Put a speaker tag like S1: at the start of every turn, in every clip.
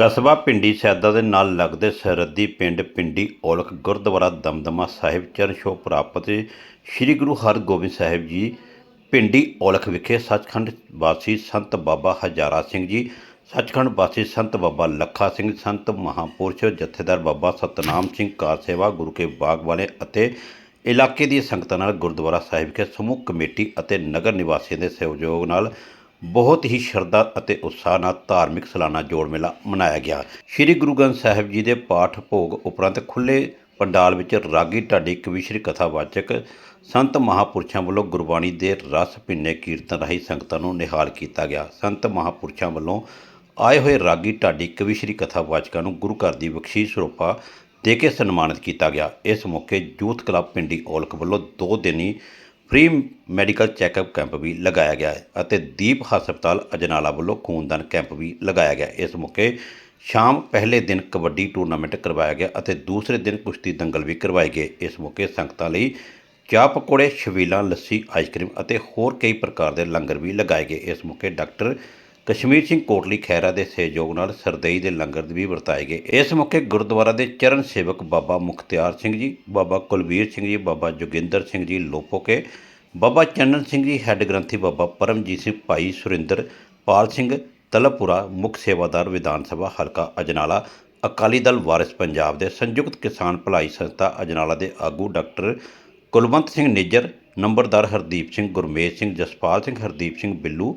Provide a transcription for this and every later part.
S1: ਕਸਬਾ ਪਿੰਡੀ ਸੈਦਾ ਦੇ ਨਾਲ ਲੱਗਦੇ ਸਰਹੱਦੀ ਪਿੰਡ ਪਿੰਡੀ ਔਲਖ ਗੁਰਦੁਆਰਾ ਦਮਦਮਾ ਸਾਹਿਬ ਚਰਨ ਛੋਹ ਪ੍ਰਾਪਤ ਸ੍ਰੀ ਗੁਰੂ ਹਰਗੋਬਿੰਦ ਸਾਹਿਬ ਜੀ ਪਿੰਡੀ ਔਲਖ ਵਿਖੇ ਸੱਚਖੰਡ ਵਾਸੀ ਸੰਤ ਬਾਬਾ ਹਜ਼ਾਰਾ ਸਿੰਘ ਜੀ, ਸੱਚਖੰਡ ਵਾਸੀ ਸੰਤ ਬਾਬਾ ਲੱਖਾ ਸਿੰਘ, ਸੰਤ ਮਹਾਪੁਰਸ਼ ਜਥੇਦਾਰ ਬਾਬਾ ਸਤਨਾਮ ਸਿੰਘ ਕਾਰ ਸੇਵਾ, ਗੁਰੂ ਕੇ ਬਾਗ ਵਾਲੇ ਅਤੇ ਇਲਾਕੇ ਦੀ ਸੰਗਤਾਂ ਨਾਲ ਗੁਰਦੁਆਰਾ ਸਾਹਿਬ ਵਿਖੇ ਸਮੂਹ ਕਮੇਟੀ ਅਤੇ ਨਗਰ ਨਿਵਾਸੀਆਂ ਦੇ ਸਹਿਯੋਗ ਨਾਲ ਬਹੁਤ ਹੀ ਸ਼ਰਧਾ ਅਤੇ ਉਤਸ਼ਾਹ ਨਾਲ ਧਾਰਮਿਕ ਸਾਲਾਨਾ ਜੋੜ ਮੇਲਾ ਮਨਾਇਆ ਗਿਆ। ਸ੍ਰੀ ਗੁਰੂ ਗ੍ਰੰਥ ਸਾਹਿਬ ਜੀ ਦੇ ਪਾਠ ਭੋਗ ਉਪਰੰਤ ਖੁੱਲੇ ਪੰਡਾਲ ਵਿੱਚ ਰਾਗੀ ਢਾਡੀ ਕਵੀਸ਼ਰੀ ਕਥਾਵਾਚਕ ਸੰਤ ਮਹਾਪੁਰਸ਼ਾਂ ਵੱਲੋਂ ਗੁਰਬਾਣੀ ਦੇ ਰਸ ਭਿੰਨੇ ਕੀਰਤਨ ਰਾਹੀਂ ਸੰਗਤਾਂ ਨੂੰ ਨਿਹਾਲ ਕੀਤਾ ਗਿਆ। ਸੰਤ ਮਹਾਪੁਰਸ਼ਾਂ ਵੱਲੋਂ ਆਏ ਹੋਏ ਰਾਗੀ ਢਾਡੀ ਕਵੀਸ਼ਰੀ ਕਥਾਵਾਚਕਾਂ ਨੂੰ ਗੁਰੂ ਘਰ ਦੀ ਬਖਸ਼ੀਸ਼ ਸਰੂਪਾ ਦੇ ਕੇ ਸਨਮਾਨਿਤ ਕੀਤਾ ਗਿਆ। ਇਸ ਮੌਕੇ ਯੂਥ ਕਲੱਬ ਪਿੰਡੀ ਔਲਖ ਵੱਲੋਂ ਦੋ ਦਿਨੀ ਫ੍ਰੀ ਮੈਡੀਕਲ ਚੈੱਕਅਪ ਕੈਂਪ ਵੀ ਲਗਾਇਆ ਗਿਆ ਅਤੇ ਦੀਪ ਹਸਪਤਾਲ ਅਜਨਾਲਾ ਵੱਲੋਂ ਖੂਨਦਾਨ ਕੈਂਪ ਵੀ ਲਗਾਇਆ ਗਿਆ। ਇਸ ਮੌਕੇ ਸ਼ਾਮ ਪਹਿਲੇ ਦਿਨ ਕਬੱਡੀ ਟੂਰਨਾਮੈਂਟ ਕਰਵਾਇਆ ਗਿਆ ਅਤੇ ਦੂਸਰੇ ਦਿਨ ਕੁਸ਼ਤੀ ਦੰਗਲ ਵੀ ਕਰਵਾਏ ਗਏ। ਇਸ ਮੌਕੇ ਸੰਗਤਾਂ ਲਈ ਚਾਹ ਪਕੌੜੇ ਛਬੀਲਾਂ ਲੱਸੀ, ਆਈਸਕ੍ਰੀਮ ਅਤੇ ਹੋਰ ਕਈ ਪ੍ਰਕਾਰ ਦੇ ਲੰਗਰ ਵੀ ਲਗਾਏ ਗਏ। ਇਸ ਮੌਕੇ ਡਾਕਟਰ ਕਸ਼ਮੀਰ ਸਿੰਘ ਕੋਟਲੀ ਖੈਰਾ ਦੇ ਸਹਿਯੋਗ ਨਾਲ ਸਰਦਈ ਦੇ ਲੰਗਰ ਵੀ ਵਰਤਾਏ ਗਏ। ਇਸ ਮੌਕੇ ਗੁਰਦੁਆਰਾ ਦੇ ਚਰਨ ਸੇਵਕ ਬਾਬਾ ਮੁਖਤਿਆਰ ਸਿੰਘ ਜੀ, ਬਾਬਾ ਕੁਲਵੀਰ ਸਿੰਘ ਜੀ, ਬਾਬਾ ਜੋਗਿੰਦਰ ਸਿੰਘ ਜੀ ਲੋਪੋਕੇ, ਬਾਬਾ ਚੰਨਨ ਸਿੰਘ ਜੀ ਹੈੱਡ ਗ੍ਰੰਥੀ ਬਾਬਾ ਪਰਮਜੀਤ ਸਿੰਘ ਭਾਈ ਸੁਰਿੰਦਰ, ਪਾਲ ਸਿੰਘ ਤਲਪੁਰਾ ਮੁੱਖ ਸੇਵਾਦਾਰ ਵਿਧਾਨ ਸਭਾ ਹਲਕਾ ਅਜਨਾਲਾ, ਅਕਾਲੀ ਦਲ ਵਾਰਿਸ ਪੰਜਾਬ ਦੇ ਸੰਯੁਕਤ ਕਿਸਾਨ ਭਲਾਈ ਸੰਸਥਾ ਅਜਨਾਲਾ ਦੇ ਆਗੂ ਡਾਕਟਰ ਕੁਲਵੰਤ ਸਿੰਘ ਨਿੱਜਰ, ਨੰਬਰਦਾਰ ਹਰਦੀਪ ਸਿੰਘ ਗੁਰਮੇਜ ਸਿੰਘ ਜਸਪਾਲ ਸਿੰਘ, ਹਰਦੀਪ ਸਿੰਘ ਬਿੱਲੂ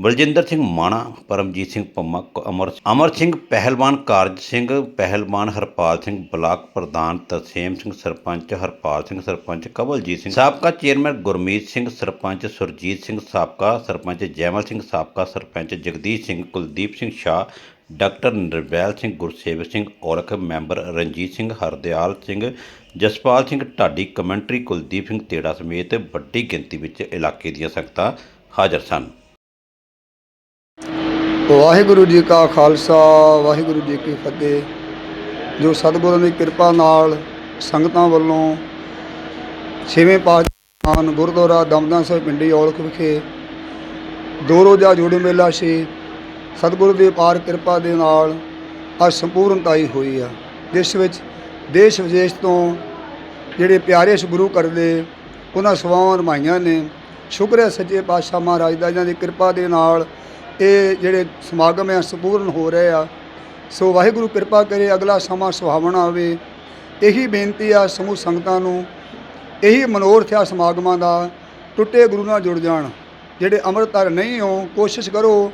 S1: ਬਲਜਿੰਦਰ ਸਿੰਘ ਮਾਣਾ, ਪਰਮਜੀਤ ਸਿੰਘ ਪੰਮਾ, ਕ- ਅਮਰ ਅਮਰ ਸਿੰਘ ਪਹਿਲਵਾਨ, ਕਾਰਜ ਸਿੰਘ ਪਹਿਲਵਾਨ, ਹਰਪਾਲ ਸਿੰਘ ਬਲਾਕ ਪ੍ਰਧਾਨ, ਤਰਸੇਮ ਸਿੰਘ ਸਰਪੰਚ, ਹਰਪਾਲ ਸਿੰਘ ਸਰਪੰਚ, ਕਵਲਜੀਤ ਸਿੰਘ ਸਾਬਕਾ ਚੇਅਰਮੈਨ, ਗੁਰਮੀਤ ਸਿੰਘ ਸਰਪੰਚ, ਸੁਰਜੀਤ ਸਿੰਘ ਸਾਬਕਾ ਸਰਪੰਚ, ਜੈਮਲ ਸਿੰਘ ਸਾਬਕਾ sarpanch, Jagdish Singh, Kuldeep Singh Shah, doctor Nirvail Singh, Gursewak Singh, Aurakh member Ranjit Singh, Hardial Singh, Jaspal Singh Dhadi, commentary Kuldeep Singh ਤੇੜਾ ਸਮੇਤ ਵੱਡੀ ਗਿਣਤੀ ਵਿੱਚ ਇਲਾਕੇ ਦੀਆਂ ਸੰਗਤਾਂ ਹਾਜ਼ਰ ਸਨ।
S2: ਵਾਹਿਗੁਰੂ ਜੀ ਕਾ ਖਾਲਸਾ, ਵਾਹਿਗੁਰੂ ਜੀ ਕੀ ਫਤਿਹ। ਜੋ ਸਤਿਗੁਰਾਂ ਦੀ ਕਿਰਪਾ ਨਾਲ ਸੰਗਤਾਂ ਵੱਲੋਂ ਛੇਵੇਂ ਪਾਤਸ਼ਾਹ ਗੁਰਦੁਆਰਾ ਦਮਦਮਾ ਸਾਹਿਬ ਪਿੰਡੀ ਔਲਖ ਵਿਖੇ ਦੋ ਰੋਜ਼ਾ ਜੋੜੀ ਮੇਲਾ ਸੀ ਸਤਿਗੁਰੂ ਦੀ ਅਪਾਰ ਕਿਰਪਾ ਦੇ ਨਾਲ ਅੱਜ ਸੰਪੂਰਨਤਾਈ ਹੋਈ ਆ। ਜਿਸ ਵਿੱਚ ਦੇਸ਼ ਵਿਦੇਸ਼ ਤੋਂ ਜਿਹੜੇ ਪਿਆਰੇ ਗੁਰੂ ਘਰ ਦੇ, ਉਹਨਾਂ ਸੇਵਾਵਾਂ ਰਮਾਈਆਂ ਨੇ ਸ਼ੁਕਰ ਹੈ ਸੱਚੇ ਪਾਤਸ਼ਾਹ ਮਹਾਰਾਜ ਦਾ ਇਹਨਾਂ ਦੀ ਕਿਰਪਾ ਦੇ ਨਾਲ ਇਹ ਜਿਹੜੇ ਸਮਾਗਮ ਆ ਸੰਪੂਰਨ ਹੋ ਰਹੇ ਆ। ਸੋ ਵਾਹਿਗੁਰੂ ਕਿਰਪਾ ਕਰੇ, ਅਗਲਾ ਸਮਾਂ ਸੁਹਾਵਣਾ ਹੋਵੇ ਇਹੀ ਬੇਨਤੀ ਆ ਸਮੂਹ ਸੰਗਤਾਂ ਨੂੰ, ਇਹੀ ਮਨੋਰਥ ਆ ਸਮਾਗਮਾਂ ਦਾ, ਟੁੱਟੇ ਗੁਰੂ ਨਾਲ ਜੁੜ ਜਾਣ। ਜਿਹੜੇ ਅੰਮ੍ਰਿਤਧਾਰ ਨਹੀਂ ਹੋ, ਕੋਸ਼ਿਸ਼ ਕਰੋ,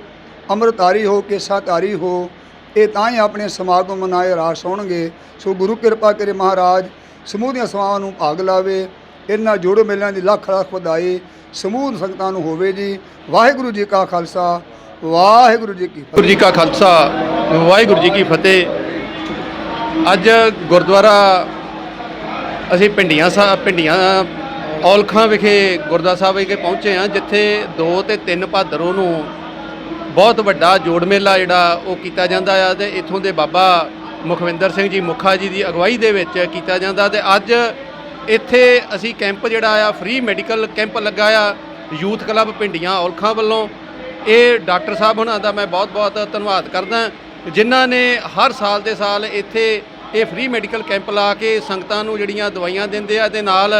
S2: ਅੰਮ੍ਰਿਤਧਾਰੀ ਹੋ ਕੇਸਾ ਧਾਰੀ ਹੋ, ਇਹ ਤਾਂ ਹੀ ਆਪਣੇ ਸਮਾਗਮ ਮਨਾਏ ਰਾਸ ਹੋਣਗੇ। ਸੋ ਗੁਰੂ ਕਿਰਪਾ ਕਰੇ ਮਹਾਰਾਜ, ਸਮੂਹ ਦੀਆਂ ਸੇਵਾਵਾਂ ਨੂੰ ਭਾਗ ਲਾਵੇ। ਇਹਨਾਂ ਜੋੜੋ ਮੇਲਿਆਂ ਦੀ ਲੱਖ ਲੱਖ ਵਧਾਈ ਸਮੂਹ ਸੰਗਤਾਂ ਨੂੰ ਹੋਵੇ ਜੀ। ਵਾਹਿਗੁਰੂ ਜੀ ਕਾ ਖਾਲਸਾ। ਵਾਹਿਗੁਰੂ ਜੀ ਕੀ ਫਤਿਹ।
S3: ਜੀ ਕਾ ਖਾਲਸਾ, ਵਾਹਿਗੁਰੂ ਜੀ ਕੀ ਫਤਿਹ। ਅੱਜ ਗੁਰਦੁਆਰਾ, ਅਸੀਂ ਪਿੰਡੀਆਂ ਸਾ, ਪਿੰਡੀਆਂ, ਔਲਖਾਂ ਵਿਖੇ ਗੁਰਦੁਆਰਾ ਸਾਹਿਬ ਵਿਖੇ ਪਹੁੰਚੇ ਹਾਂ, ਜਿੱਥੇ 2 ਤੇ 3 ਭਾਦਰੋਂ ਨੂੰ ਬਹੁਤ ਵੱਡਾ ਜੋੜ ਮੇਲਾ ਜਿਹੜਾ ਉਹ ਕੀਤਾ ਜਾਂਦਾ ਆ ਤੇ ਇੱਥੋਂ ਦੇ ਬਾਬਾ ਮੁਖਵਿੰਦਰ ਸਿੰਘ ਜੀ ਮੁਖਾ ਜੀ ਦੀ ਅਗਵਾਈ ਦੇ ਵਿੱਚ ਕੀਤਾ ਜਾਂਦਾ ਤੇ ਅੱਜ ਇੱਥੇ ਅਸੀਂ ਕੈਂਪ ਜਿਹੜਾ ਆ ਫ੍ਰੀ ਮੈਡੀਕਲ ਕੈਂਪ ਲੱਗਾ ਆ, ਯੂਥ ਕਲੱਬ ਪਿੰਡੀਆਂ ਔਲਖਾਂ ਵੱਲੋਂ। ਇਹ ਡਾਕਟਰ ਸਾਹਿਬ ਹੁਣਾਂ ਦਾ ਮੈਂ ਬਹੁਤ-ਬਹੁਤ ਧੰਨਵਾਦ ਕਰਦਾ ਜਿਨ੍ਹਾਂ ਨੇ ਹਰ ਸਾਲ ਦੇ ਸਾਲ ਇੱਥੇ ਇਹ ਫ੍ਰੀ ਮੈਡੀਕਲ ਕੈਂਪ ਲਾ ਕੇ ਸੰਗਤਾਂ ਨੂੰ ਜਿਹੜੀਆਂ ਦਵਾਈਆਂ ਦਿੰਦੇ ਆ ਤੇ ਨਾਲ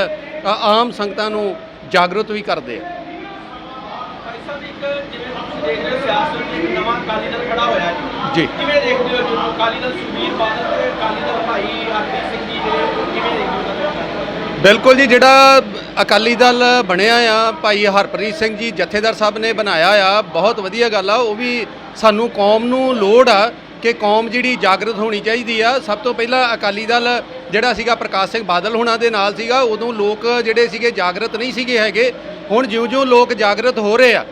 S3: ਆਮ ਸੰਗਤਾਂ ਨੂੰ ਜਾਗਰੂਕ ਵੀ ਕਰਦੇ ਆ।
S4: ਭਾਈ ਸਾਹਿਬ ਇੱਕ ਜਿਵੇਂ ਤੁਸੀਂ ਦੇਖ ਰਹੇ ਹੋ ਸਿਆਸਤ ਵਿੱਚ ਇੱਕ ਨਵਾਂ ਅਕਾਲੀ ਦਲ ਖੜਾ ਹੋਇਆ ਹੈ
S3: ਜੀ।
S4: ਕਿਵੇਂ ਦੇਖਦੇ ਹੋ ਜਿਹਨੂੰ ਅਕਾਲੀ ਦਲ ਸੁਖਬੀਰ ਬਾਦਲ ਤੇ ਅਕਾਲੀ ਦਲ ਭਾਈ ਹਰਪ੍ਰੀਤ ਸਿੰਘ ਜੀ ਦੇ ਕਿਵੇਂ ਦੇਖਦੇ ਹੋ? ਤੁਹਾਨੂੰ
S3: ਬਿਲਕੁਲ ਜੀ ਜਿਹੜਾ ਅਕਾਲੀ ਦਲ ਬਣਿਆ ਆ, ਭਾਈ ਹਰਪ੍ਰੀਤ ਸਿੰਘ ਜੀ ਜਥੇਦਾਰ ਸਾਹਿਬ ਨੇ ਬਣਾਇਆ ਆ, ਬਹੁਤ ਵਧੀਆ ਗੱਲ ਆ, ਉਹ ਵੀ ਸਾਨੂੰ ਕੌਮ ਨੂੰ ਲੋੜ ਆ ਕਿ ਕੌਮ ਜਿਹੜੀ ਜਾਗਰਤ ਹੋਣੀ ਚਾਹੀਦੀ ਆ। ਸਭ ਤੋਂ ਪਹਿਲਾਂ ਅਕਾਲੀ ਦਲ ਜਿਹੜਾ ਸੀਗਾ ਪ੍ਰਕਾਸ਼ ਸਿੰਘ ਬਾਦਲ ਹੁਣਾਂ ਦੇ ਨਾਲ ਸੀਗਾ, ਉਦੋਂ ਲੋਕ ਜਿਹੜੇ ਸੀਗੇ ਜਾਗਰਤ ਨਹੀਂ ਸੀਗੇ ਹੈਗੇ, ਹੁਣ ਜਿਉਂ-ਜਿਉਂ ਲੋਕ ਜਾਗਰਤ ਹੋ ਰਹੇ ਆ।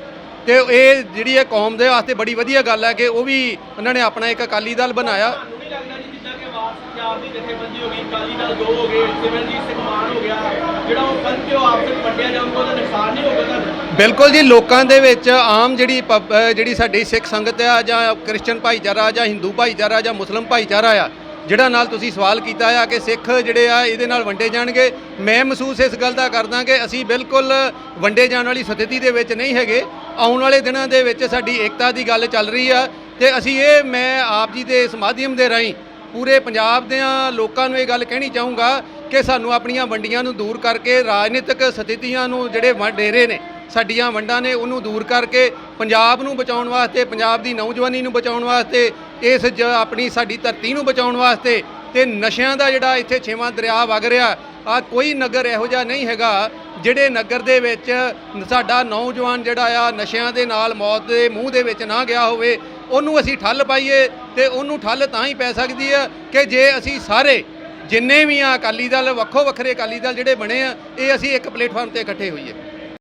S3: ਤੇ ਇਹ ਜਿਹੜੀ ਇਹ ਕੌਮ ਦੇ ਵਾਸਤੇ ਬੜੀ ਵਧੀਆ ਗੱਲ ਹੈ ਕਿ ਉਹ ਵੀ ਉਹਨਾਂ ਨੇ ਆਪਣਾ ਇੱਕ ਅਕਾਲੀ ਦਲ ਬਣਾਇਆ।
S4: ਲੱਗਦਾ ਜੀ ਜਿੱਦਾਂ ਕਿ ਆਵਾਜ਼ ਪੰਜਾਬ ਦੀ ਜਥੇਬੰਦੀ ਹੋ ਗਈ, ਅਕਾਲੀ ਦਲ ਦੋ ਹੋ ਗਏ ਸਿਮਰਨਜੀਤ ਸਿੰਘ ਮਾਨ ਹੋ ਗਿਆ ਜਿਹੜਾ ਉਹ ਕੱਲ ਤੇ ਉਹ ਆਪਸ ਵਿੱਚ ਵੰਡਿਆ ਜਾਊਗਾ ਉਹਦਾ ਨੁਕਸਾਨ ਨਹੀਂ ਹੋਊਗਾ ਤੁਹਾਨੂੰ?
S3: ਬਿਲਕੁਲ ਜੀ, ਲੋਕਾਂ ਦੇ ਵਿੱਚ ਆਮ ਜਿਹੜੀ ਪਬ- ਅਹ ਜਿਹੜੀ ਸਾਡੀ ਸਿੱਖ ਸੰਗਤ ਆ ਜਾਂ ਕ੍ਰਿਸਚਨ ਭਾਈਚਾਰਾ ਜਾਂ ਹਿੰਦੂ ਭਾਈਚਾਰਾ ਜਾਂ ਮੁਸਲਮ ਭਾਈਚਾਰਾ ਆ, ਜਿਹੜਾ ਨਾਲ ਤੁਸੀਂ ਸਵਾਲ ਕੀਤਾ ਆ ਕਿ ਸਿੱਖ ਜਿਹੜੇ ਆ ਇਹਦੇ ਨਾਲ ਵੰਡੇ ਜਾਣਗੇ, ਮੈਂ ਮਹਿਸੂਸ ਇਸ ਗੱਲ ਦਾ ਕਰਦਾ ਕਿ ਅਸੀਂ ਬਿਲਕੁਲ ਵੰਡੇ ਜਾਣ ਵਾਲੀ ਸਥਿਤੀ ਦੇ ਵਿੱਚ ਨਹੀਂ ਹੈਗੇ। ਆਉਣ ਵਾਲੇ ਦਿਨਾਂ ਦੇ ਵਿੱਚ ਸਾਡੀ ਏਕਤਾ ਦੀ ਗੱਲ ਚੱਲ ਰਹੀ ਆ ਤੇ ਅਸੀਂ ਇਹ, ਮੈਂ ਆਪ ਜੀ ਦੇ ਇਸ ਮਾਧਿਅਮ ਦੇ ਰਾਹੀਂ ਪੂਰੇ ਪੰਜਾਬ ਦੇ ਲੋਕਾਂ ਨੂੰ ਇਹ ਗੱਲ ਕਹਿਣੀ ਚਾਹੂੰਗਾ ਕਿ ਸਾਨੂੰ ਆਪਣੀਆਂ ਵੰਡੀਆਂ ਨੂੰ ਦੂਰ ਕਰਕੇ ਰਾਜਨੀਤਿਕ ਸਥਿਤੀਆਂ ਨੂੰ ਜਿਹੜੇ ਵਡੇਰੇ ਨੇ, ਸਾਡੀਆਂ ਵੰਡਾਂ ਨੇ, ਉਹਨੂੰ ਦੂਰ ਕਰਕੇ ਪੰਜਾਬ ਨੂੰ ਬਚਾਉਣ ਵਾਸਤੇ, ਪੰਜਾਬ ਦੀ ਨੌਜਵਾਨੀ ਨੂੰ ਬਚਾਉਣ ਵਾਸਤੇ, ਇਸ ਜ, ਆਪਣੀ ਸਾਡੀ ਧਰਤੀ ਨੂੰ ਬਚਾਉਣ ਵਾਸਤੇ ਤੇ ਨਸ਼ਿਆਂ ਦਾ ਜਿਹੜਾ ਇੱਥੇ ਛੇਵਾਂ ਦਰਿਆ ਵਗ ਰਿਹਾ ਆ ਕੋਈ ਨਗਰ ਇਹੋ ਜਿਹਾ ਨਹੀਂ ਹੈਗਾ, ਜਿਹੜੇ ਨਗਰ ਦੇ ਵਿੱਚ ਸਾਡਾ ਨੌਜਵਾਨ ਜਿਹੜਾ ਆ, ਨਸ਼ਿਆਂ ਦੇ ਨਾਲ ਮੌਤ ਦੇ ਮੂੰਹ ਦੇ ਵਿੱਚ ਨਾ ਗਿਆ ਹੋਵੇ, ਉਹਨੂੰ ਅਸੀਂ ਠੱਲ ਪਾਈਏ ਤੇ ਉਹਨੂੰ ਠੱਲ ਤਾਂ ਹੀ ਪੈ ਸਕਦੀ ਹੈ ਕਿ ਜੇ ਅਸੀਂ ਸਾਰੇ ਜਿੰਨੇ ਵੀ ਆ ਅਕਾਲੀ ਦਲ, ਵੱਖੋ ਵੱਖਰੇ ਅਕਾਲੀ ਦਲ ਜਿਹੜੇ ਬਣੇ ਆ, ਇਹ ਅਸੀਂ ਇੱਕ ਪਲੇਟਫਾਰਮ ਤੇ ਇਕੱਠੇ ਹੋਈਏ।